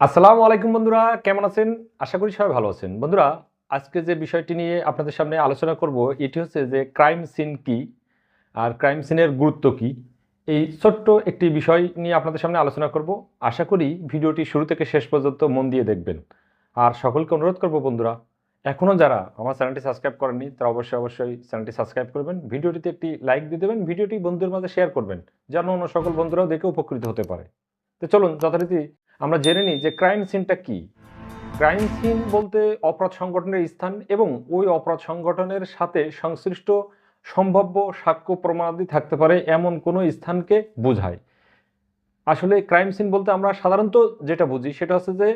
আসসালামু আলাইকুম বন্ধুরা, কেমন আছেন? আশা করি সবাই ভালো আছেন। বন্ধুরা, আজকে যে বিষয়টি নিয়ে আপনাদের সামনে আলোচনা করব, এটি হচ্ছে যে ক্রাইম সিন কি আর ক্রাইম সিনের গুরুত্ব কি, এই ছোট্ট একটি বিষয় নিয়ে আপনাদের সামনে আলোচনা করব। আশা করি ভিডিওটি শুরু থেকে শেষ পর্যন্ত মন দিয়ে দেখবেন। আর সকলকে অনুরোধ করব বন্ধুরা এখনও যারা আমার চ্যানেলটি সাবস্ক্রাইব করেননি, তারা অবশ্যই অবশ্যই চ্যানেলটি সাবস্ক্রাইব করবেন। ভিডিওটিতে একটি লাইক দিয়ে দেবেন, ভিডিওটি বন্ধুদের মাঝে শেয়ার করবেন, যেন অন্য সকল বন্ধুরাও দেখে উপকৃত হতে পারে। তো চলুন, যথারীতি আমরা জেনে নিই যে ক্রাইম সিনটা কি। ক্রাইম সিন বলতে অপরাধ সংগঠনের স্থান এবং ওই অপরাধ সংগঠনের সাথে সংশ্লিষ্ট সম্ভাব্য সাক্ষ্য প্রমাণাদি থাকতে পারে এমন কোনো স্থানকে বোঝায়। আসলে ক্রাইম সিন বলতে আমরা সাধারণত যেটা বুঝি সেটা হচ্ছে যে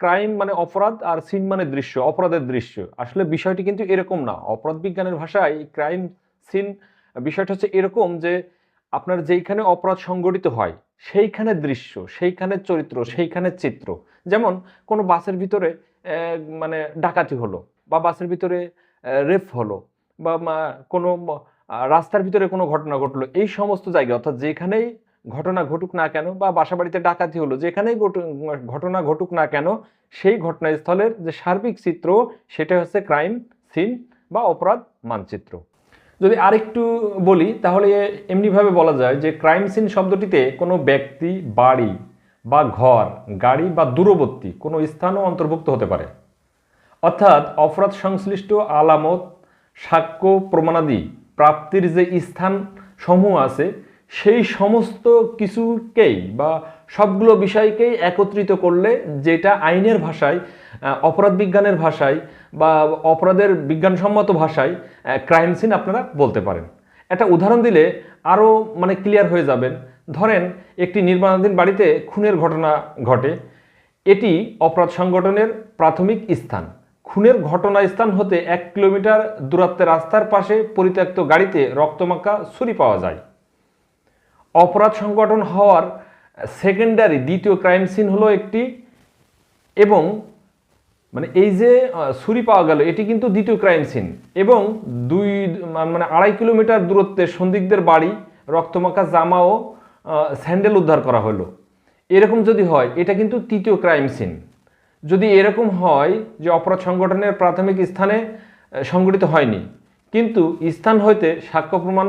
ক্রাইম মানে অপরাধ আর সিন মানে দৃশ্য, অপরাধের দৃশ্য। আসলে বিষয়টি কিন্তু এরকম না। অপরাধ বিজ্ঞানের ভাষায় ক্রাইম সিন বিষয়টা হচ্ছে এরকম যে আপনার যেইখানে অপরাধ সংগঠিত হয় সেইখানে দৃশ্য সেইখানে চরিত্র সেইখানে চিত্র। যেমন কোনো বাসের ভিতরে মানে ডাকাতি হলো বা বাসের ভিতরে রেপ হলো বা কোনো রাস্তার ভিতরে কোনো ঘটনা ঘটলো এই সমস্ত জায়গা অর্থাৎ যেখানেই ঘটনা ঘটুক না কেন বা বাসা বাড়িতে ডাকাতি হলো যেখানেই ঘটু- ঘটনা ঘটুক না কেন সেই ঘটনাস্থলের যে সার্বিক চিত্র সেটা হচ্ছে ক্রাইম সিন বা অপরাধ মানচিত্র। যদি আরেকটু বলি, তাহলে এমনিভাবে বলা যায় যে ক্রাইম সিন শব্দটিতে কোনো ব্যক্তি, বাড়ি বা ঘর, গাড়ি বা দূরবর্তী কোনো স্থানও অন্তর্ভুক্ত হতে পারে। অর্থাৎ অপরাধ সংশ্লিষ্ট আলামত, সাক্ষ্য, প্রমাণাদি, প্রাপ্তির যে স্থান সমূহ আছে সেই সমস্ত কিছুকেই বা সবগুলো বিষয়কেই একত্রিত করলে যেটা আইনের ভাষায় অপরাধ বিজ্ঞানের ভাষায় বা অপরাধের বিজ্ঞানসম্মত ভাষায় ক্রাইম সিন আপনারা বলতে পারেন। একটা উদাহরণ দিলে আরও মানে ক্লিয়ার হয়ে যাবেন। ধরেন একটি নির্মাণাধীন বাড়িতে খুনের ঘটনা ঘটে। এটি অপরাধ সংগঠনের প্রাথমিক স্থান। খুনের ঘটনাস্থান হতে এক কিলোমিটার দূরত্বে রাস্তার পাশে পরিত্যক্ত গাড়িতে রক্তমাখা ছুরি পাওয়া যায়। অপরাধ সংগঠন হওয়ার সেকেন্ডারি দ্বিতীয় ক্রাইম সিন হলো একটি এবং মানে এই যে ছুরি পাওয়া গেল, এটি কিন্তু দ্বিতীয় ক্রাইম সিন এবং দুই মানে আড়াই কিলোমিটার দূরত্বে সন্দিগ্ধের বাড়ি, রক্তমাখা, জামা ও স্যান্ডেল উদ্ধার করা হলো। এরকম যদি হয়, এটা কিন্তু তৃতীয় ক্রাইম সিন যদি এরকম হয় যে অপরাধ সংগঠনের প্রাথমিক স্থানে সংগঠিত হয়নি, কিন্তু স্থান হইতে সাক্ষ্য প্রমাণ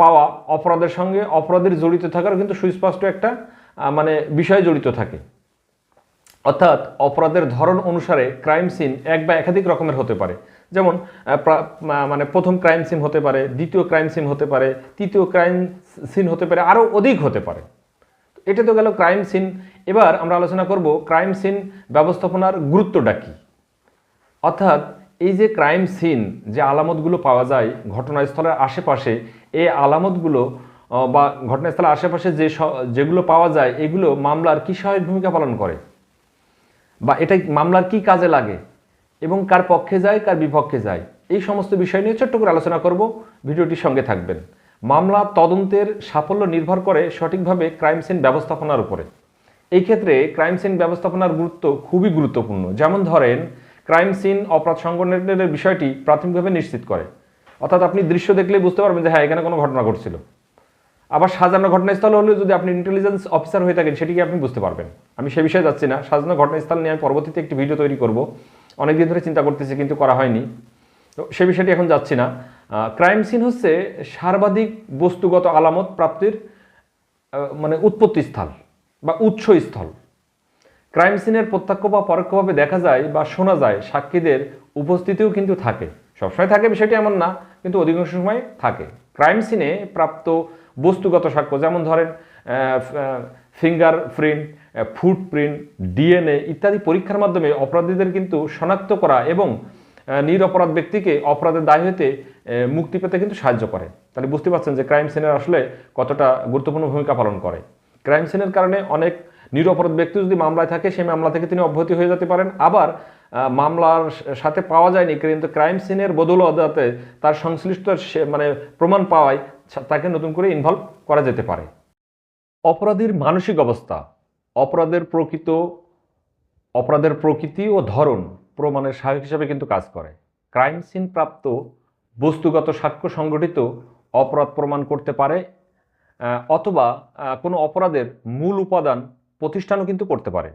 পাওয়া অপরাধের সঙ্গে অপরাধের জড়িত থাকার কিন্তু সুস্পষ্ট একটা মানে বিষয় জড়িত থাকে। অর্থাৎ অপরাধের ধরন অনুসারে ক্রাইম সিন এক বা একাধিক রকমের হতে পারে। যেমন মানে প্রথম ক্রাইম সিন হতে পারে, দ্বিতীয় ক্রাইম সিন হতে পারে, তৃতীয় ক্রাইম সিন হতে পারে, আরও অধিক হতে পারে। এটা তো গেল ক্রাইম সিন এবার আমরা আলোচনা করব ক্রাইম সিন ব্যবস্থাপনার গুরুত্বটা কী। অর্থাৎ এই যে ক্রাইম সিন যে আলামতগুলো পাওয়া যায় ঘটনাস্থলের আশেপাশে এই আলামতগুলো বা ঘটনাস্থলের আশেপাশে যে যেগুলো পাওয়া যায়, এগুলো মামলার কী সহায়ক ভূমিকা পালন করে? বা এটা মামলার কি কাজে লাগে? এবং কার পক্ষে যায়, কার বিপক্ষে যায়? এই সমস্ত বিষয় নিয়ে ছোট্ট করে আলোচনা করব। ভিডিওটির সঙ্গে থাকবেন। মামলা তদন্তের সাফল্য নির্ভর করে সঠিকভাবে ক্রাইম সিন ব্যবস্থাপনার উপরে। এই ক্ষেত্রে ক্রাইম সিন ব্যবস্থাপনার গুরুত্ব খুবই গুরুত্বপূর্ণ। যেমন ধরেন, ক্রাইম সিন অপরাধ সংগঠনের বিষয়টি প্রাথমিকভাবে নিশ্চিত করে। অর্থাৎ আপনি দৃশ্য দেখলেই বুঝতে পারবেন যে হ্যাঁ এখানে কোনো ঘটনা ঘটছিল। আবার সাজানো ঘটনাস্থল হলে যদি আপনি ইন্টেলিজেন্স অফিসার হয়ে থাকেন সেটিকে আপনি বুঝতে পারবেন? আমি সে বিষয়ে যাচ্ছি না। সাজানো ঘটনাস্থল নিয়ে আমি পরবর্তীতে একটি ভিডিও তৈরি করব। অনেকদিন ধরে চিন্তা করতেছি, কিন্তু করা হয়নি। তো সে বিষয়টি এখন যাচ্ছি না। ক্রাইম সিন হচ্ছে সর্বাধিক বস্তুগত আলামত প্রাপ্তির মানে উৎপত্তি স্থল বা উৎসস্থল। ক্রাইম সিনের প্রত্যক্ষ বা পরোক্ষভাবে দেখা যায় বা শোনা যায়, সাক্ষীদের উপস্থিতিও কিন্তু থাকে। সবসময় থাকে বিষয়টি এমন না কিন্তু অধিকাংশ সময় থাকে। ক্রাইম সিনে প্রাপ্ত বস্তুগত সাক্ষ্য যেমন ধরেন ফিঙ্গার প্রিন্ট ফুটপ্রিন্ট ডিএনএ ইত্যাদি পরীক্ষার মাধ্যমে অপরাধীদের কিন্তু শনাক্ত করা এবং নিরপরাধ ব্যক্তিকে অপরাধের দায় আহ, মুক্তি পেতে কিন্তু সাহায্য করে। তাহলে বুঝতে পারছেন যে ক্রাইম সিনের আসলে কতটা গুরুত্বপূর্ণ ভূমিকা পালন করে। ক্রাইম সিনের কারণে অনেক নিরপরাধ ব্যক্তি যদি মামলায় থাকে সেই মামলা থেকে তিনি অব্যাহতি হয়ে যেতে পারেন। আবার মামলার সাথে পাওয়া যায়নি, কিন্তু ক্রাইম সিনের বদল বদৌলতে তার সংশ্লিষ্ট মানে প্রমাণ পাওয়ায় তাকে নতুন করে ইনভলভ করা যেতে পারে। অপরাধীর মানসিক অবস্থা, অপরাধের প্রকৃত, অপরাধের প্রকৃতি ও ধরন প্রমাণের সহায়ক হিসাবে কিন্তু কাজ করে। ক্রাইম সিন প্রাপ্ত বস্তুগত সাক্ষ্য সংগঠিত অপরাধ প্রমাণ করতে পারে অথবা কোনো অপরাধের মূল উপাদান প্রতিষ্ঠানও কিন্তু করতে পারে।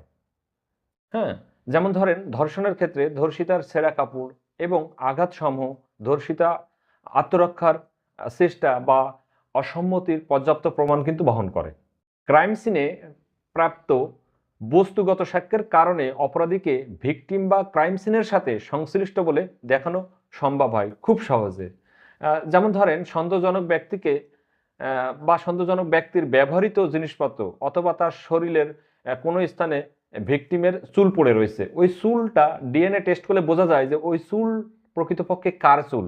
হ্যাঁ যেমন ধরেন, ধর্ষণের ক্ষেত্রে ধর্ষিতার ছেঁড়া কাপড় এবং আঘাতসমূহ ধর্ষিতা আত্মরক্ষার চেষ্টা বা অসম্মতির পর্যাপ্ত প্রমাণ কিন্তু বহন করে। ক্রাইম সিনে প্রাপ্ত বস্তুগত সাক্ষ্যের কারণে অপরাধীকে ভিকটিম বা ক্রাইম সিনের সাথে সংশ্লিষ্ট বলে দেখানো সম্ভব হয় খুব সহজে। যেমন ধরেন, সন্দেহজনক ব্যক্তিকে বা সন্দেহজনক ব্যক্তির ব্যবহৃত জিনিসপত্র অথবা তার শরীরের কোনো স্থানে ভিকটিমের চুল পড়ে রয়েছে। ওই চুলটা ডিএনএ টেস্ট করলে বোঝা যায় যে ওই চুল প্রকৃতপক্ষে কার চুল?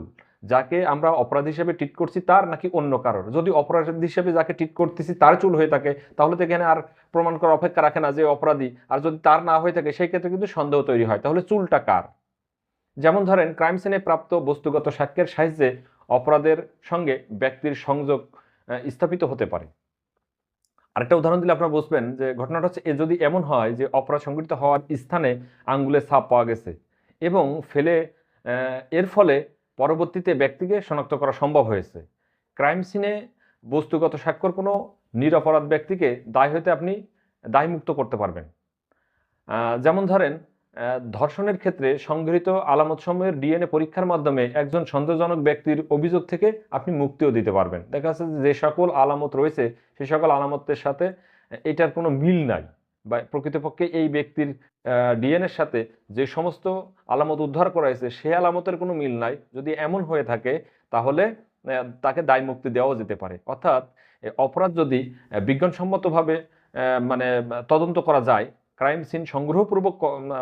যাকে আমরা অপরাধ হিসেবে ট্রিট করছি তার নাকি অন্য কারোর? যদি অপরাধ হিসেবে যাকে ট্রিট করতেছি তার চুল হয়ে থাকে, তাহলে তো এখানে আর প্রমাণ করার অপেক্ষা রাখে না যে অপরাধী। আর যদি তার না হয়ে থাকে, সেই ক্ষেত্রে কিন্তু সন্দেহ তৈরি হয়। তাহলে চুলটা কার? যেমন ধরেন ক্রাইম সিনে প্রাপ্ত বস্তুগত সাক্ষ্যের সাহায্যে অপরাধের সঙ্গে ব্যক্তির সংযোগ স্থাপিত হতে পারে। আরেকটা উদাহরণ দিলে আপনারা বুঝবেন যে ঘটনাটা হচ্ছে এ যদি এমন হয় যে অপরাধ সংঘটিত হওয়ার স্থানে আঙ্গুলের ছাপ পাওয়া গেছে এবং ফেলে এর ফলে পরবর্তীতে ব্যক্তিকে শনাক্ত করা সম্ভব হয়েছে। ক্রাইম সিনে বস্তুগত স্বাক্ষর কোনো নিরপরাধ ব্যক্তিকে দায় হতে আপনি দায়মুক্ত করতে পারবেন। যেমন ধরেন ধর্ষণের ক্ষেত্রে সংগৃহীত আলামত আলামতসমূহের ডিএনএ পরীক্ষার মাধ্যমে একজন সন্দেহজনক ব্যক্তির অভিযোগ থেকে আপনি মুক্তিও দিতে পারবেন। দেখা যাচ্ছে যে সকল আলামত রয়েছে সেই সকল আলামতের সাথে এটার কোনো মিল নাই বা প্রকৃতপক্ষে এই ব্যক্তির ডিএনএর সাথে যে সমস্ত আলামত উদ্ধার করা হয়েছে, সেই আলামতের কোনো মিল নাই। যদি এমন হয়ে থাকে, তাহলে তাকে দায় মুক্তি দেওয়াও যেতে পারে। অর্থাৎ অপরাধ যদি বিজ্ঞানসম্মতভাবে মানে তদন্ত করা যায় ক্রাইম সিন সংগ্রহপূর্বক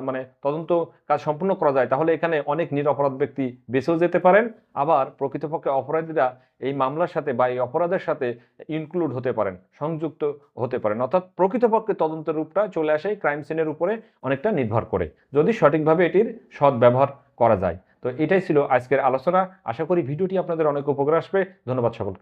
মানে তদন্ত কাজ সম্পূর্ণ করা যায়, তাহলে এখানে অনেক নিরপরাধ ব্যক্তি বেঁচেও যেতে পারেন। আবার প্রকৃতপক্ষে অপরাধীরা এই মামলার সাথে বা এই অপরাধের সাথে ইনক্লুড হতে পারেন, সংযুক্ত হতে পারেন। অর্থাৎ প্রকৃতপক্ষে তদন্তের রূপটা চলে আসে ক্রাইম সিনের উপরে অনেকটা নির্ভর করে, যদি সঠিকভাবে এটির সৎ ব্যবহার করা যায়। তো এটাই ছিল আজকের আলোচনা। আশা করি ভিডিওটি আপনাদের অনেক উপকার আসবে। ধন্যবাদ সকলকে।